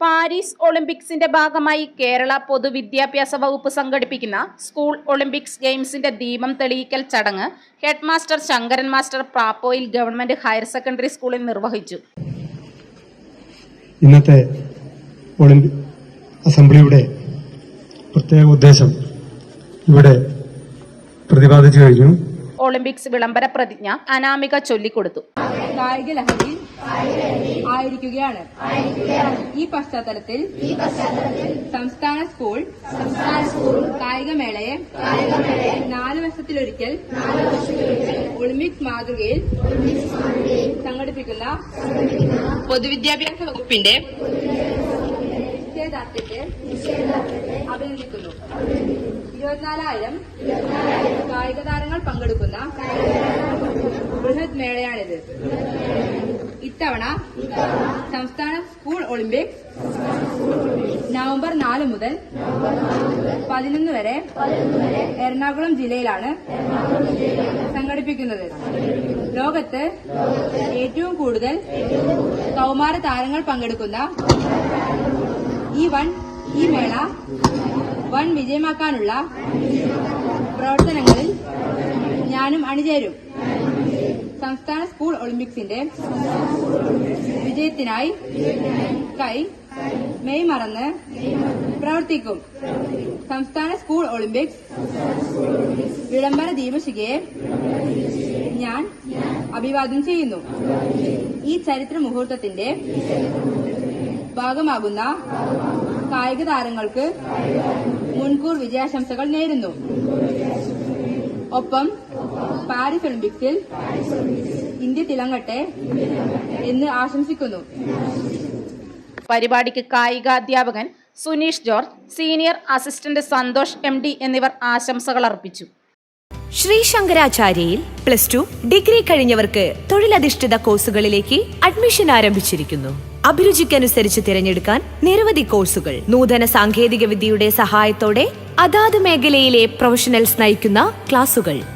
Paris ഒളിമ്പിക്സിന്റെ ഭാഗമായി കേരള പൊതുവിദ്യാഭ്യാസ വകുപ്പ് സംഘടിപ്പിക്കുന്ന സ്കൂൾ ഒളിമ്പിക്സ് ഗെയിംസിന്റെ ദീപം തെളിയിക്കൽ ചടങ്ങ് ഹെഡ് മാസ്റ്റർ ശങ്കരൻ മാസ്റ്റർ പ്രാപ്പോയിൽ ഗവൺമെന്റ് ഹയർ സെക്കൻഡറി സ്കൂളിൽ നിർവഹിച്ചു. ഇന്നത്തെ ഒളിമ്പിക് അസംബ്ലിയുടെ പ്രത്യേക ഉദ്ദേശം ഇവിടെ പ്രതിപാദിച്ചു കഴിഞ്ഞു. ഒളിമ്പിക്സ് വിളംബര പ്രതിജ്ഞ അനാമിക ചൊല്ലിക്കൊടുത്തു. കായിക ലഹരിയിൽ ആയിരിക്കുകയാണ്. ഈ പശ്ചാത്തലത്തിൽ സംസ്ഥാന സ്കൂൾ കായികമേളയെ നാല് വർഷത്തിലൊരിക്കൽ ഒളിമ്പിക്സ് മാതൃകയിൽ സംഘടിപ്പിക്കുന്ന പൊതുവിദ്യാഭ്യാസ വകുപ്പിന്റെ നിശ്ചയദാർഢ്യത്തെ അഭിനന്ദിക്കുന്നു. ഇരുപത്തിനാലായിരം കായിക താരങ്ങൾ പങ്കെടുക്കുന്ന ബൃഹത് മേളയാണിത്. ഇത്തവണ സംസ്ഥാന സ്കൂൾ ഒളിമ്പിക്സ് നവംബർ നാല് മുതൽ പതിനൊന്ന് വരെ എറണാകുളം ജില്ലയിലാണ് സംഘടിപ്പിക്കുന്നത്. ലോകത്ത് ഏറ്റവും കൂടുതൽ കൗമാര താരങ്ങൾ പങ്കെടുക്കുന്ന ഈ വൺ ഈ മേള വൺ വിജയമാക്കാനുള്ള പ്രവർത്തനങ്ങളിൽ ഞാനും അണിചേരും. സംസ്ഥാന സ്കൂൾ ഒളിമ്പിക്സിന്റെ വിജയത്തിനായി കൈ മെയ് മറന്ന് പ്രവർത്തിക്കും. സംസ്ഥാന സ്കൂൾ ഒളിമ്പിക്സ് വിളംബര ദീപശികയെ ഞാൻ അഭിവാദ്യം ചെയ്യുന്നു. ഈ ചരിത്ര മുഹൂർത്തത്തിന്റെ ഭാഗമാകുന്ന കായിക താരങ്ങൾക്ക് മുൻകൂർ വിജയാശംസകൾ നേരുന്നു. ഒപ്പം പാരീസ് ഒളിമ്പിക്സിൽ ഇന്ത്യ തിളങ്ങട്ടെ എന്ന് ആശംസിക്കുന്നു. പരിപാടിക്ക് കായികാധ്യാപകൻ Suneesh George senior assistant Santhosh M D എന്നിവർ ആശംസകൾ അർപ്പിച്ചു. ശ്രീ ശങ്കരാചാര്യയിൽ പ്ലസ് ടു ഡിഗ്രി കഴിഞ്ഞവർക്ക് തൊഴിലധിഷ്ഠിത കോഴ്സുകളിലേക്ക് അഡ്മിഷൻ ആരംഭിച്ചിരിക്കുന്നു. അഭിരുചിക്കനുസരിച്ച് തിരഞ്ഞെടുക്കാൻ നിരവധി കോഴ്സുകൾ. നൂതന സാങ്കേതിക വിദ്യയുടെ സഹായത്തോടെ അതാത് മേഖലയിലെ പ്രൊഫഷണൽസ് നയിക്കുന്ന ക്ലാസുകൾ.